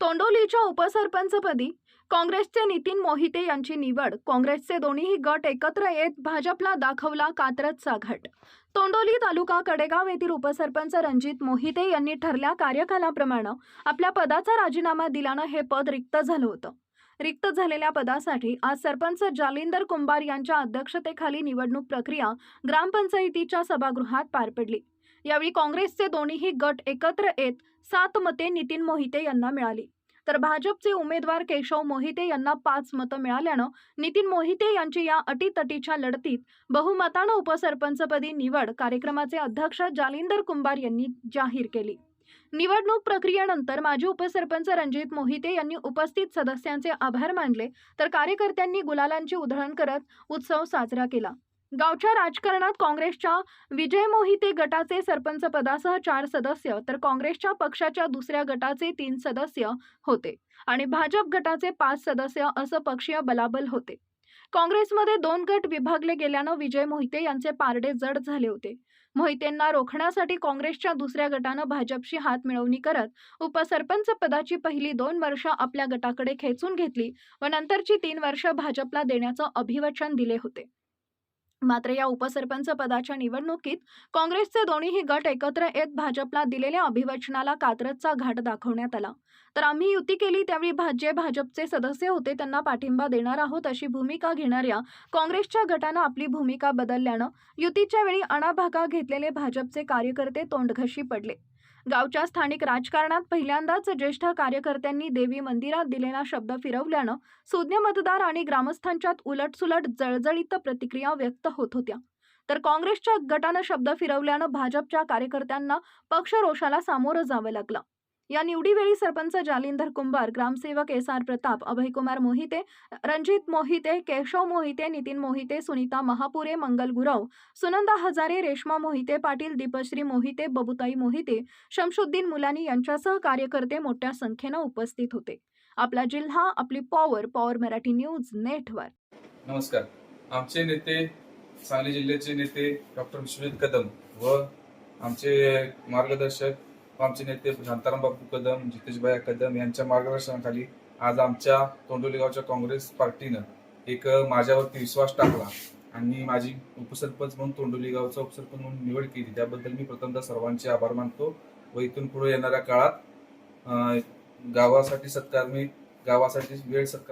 तोंडोलीच्या उपसरपंचपदी काँग्रेसचे नितीन मोहिते यांची निवड. काँग्रेसचे दोन्हीही गट एकत्र येत भाजपला दाखवला कात्रजचा घट. तोंडोली तालुका कडेगाव येथील उपसरपंच रणजित मोहिते यांनी ठरल्या कार्यकालाप्रमाणे आपल्या पदाचा राजीनामा दिल्यानं हे पद रिक्त झालं होतं. रिक्त झालेल्या पदासाठी आज सरपंच जालिंदर कुंभार यांच्या अध्यक्षतेखाली निवडणूक प्रक्रिया ग्रामपंचायतीच्या सभागृहात पार पडली. यावेळी काँग्रेसचे दोन्हीही गट एकत्र येत सात मते नितीन मोहिते यांना मिळाली. तर भाजपचे उमेदवार केशव मोहिते यांना पाच मतं मिळाल्यानं नितीन मोहिते यांची या अटीतटीच्या लढतीत बहुमतानं उपसरपंचपदी निवड कार्यक्रमाचे अध्यक्ष जालिंदर कुंभार यांनी जाहीर केली. निवडणूक प्रक्रियेनंतर माजी उपसरपंच रणजित मोहिते यांनी उपस्थित सदस्यांचे आभार मानले तर कार्यकर्त्यांनी गुलालांची उधळण करत उत्सव साजरा केला. गावच्या राजकारणात काँग्रेसच्या विजय मोहिते गटाचे सरपंच पदासह चार सदस्य तर काँग्रेसच्या पक्षाच्या दुसऱ्या गटाचे तीन सदस्य होते आणि भाजप गटाचे पाच सदस्य असं पक्षीय बलाबल होते. काँग्रेसमध्ये दोन गट विभागले गेल्यानं विजय मोहिते यांचे पारडे जड झाले होते. मोहितेंना रोखण्यासाठी काँग्रेसच्या दुसऱ्या गटानं भाजपशी हात मिळवणी करत उपसरपंच पदाची पहिली दोन वर्ष आपल्या गटाकडे खेचून घेतली व नंतरची तीन वर्ष भाजपला देण्याचं अभिवचन दिले होते. मात्र या उपसरपंच पदाच्या निवडणुकीत काँग्रेसचे दोन्हीही गट एकत्र येत भाजपला दिलेल्या अभिवचनाला कात्रजचा घाट दाखवण्यात आला. तर आम्ही युती केली त्यावेळी भा जे भाजपचे सदस्य होते त्यांना पाठिंबा देणार आहोत अशी भूमिका घेणाऱ्या काँग्रेसच्या गटानं आपली भूमिका बदलल्यानं युतीच्या वेळी अणाभागा घेतलेले भाजपचे कार्यकर्ते तोंडघशी पडले. गावच्या स्थानिक राजकारणात पहिल्यांदाच ज्येष्ठ कार्यकर्त्यांनी देवी मंदिरात दिलेला शब्द फिरवल्यानं सुज्ञ मतदार आणि ग्रामस्थांच्यात उलटसुलट जळजळीत प्रतिक्रिया व्यक्त होत होत्या. तर काँग्रेसच्या गटानं शब्द फिरवल्यानं भाजपच्या कार्यकर्त्यांना पक्ष रोषाला सामोरं जावं लागलं. या निवडीवेळी सरपंच जालिंदर कुंभार ग्रामसेवक एस आर प्रताप अभयकुमार मोहिते रणजित मोहिते केशव मोहिते नितीन मोहिते सुनीता महापुरे मंगल गुरव सुनंदा हजारे रेश्मा मोहिते पाटील दीपश्री मोहिते बबुताई मोहिते शमशुद्दीन मुलानी यांच्यासह कार्यकर्ते मोठ्या संख्येनं उपस्थित होते. आपला जिल्हा आपली पॉवर पॉवर मराठी न्यूज नेटवर. नमस्कार. आमचे नेते सांगली जिल्ह्याचे नेते डॉक्टर विश्वजित कदम व आमचे मार्गदर्शक आमचे नेते शांतारामबापू कदम जितेशभाई कदम यांच्या मार्गदर्शनाखाली आज आमच्या तोंडोली गावच्या काँग्रेस पार्टीनं एक माझ्यावरती विश्वास टाकला आणि माझी उपसरपंच म्हणून तोंडोली गावचा उपसरपंच म्हणून निवड केली. त्याबद्दल मी प्रथमतः सर्वांचे आभार मानतो व इथून पुढे येणाऱ्या काळात गावासाठी सत्कार मी गावासाठी वेळ सत्कार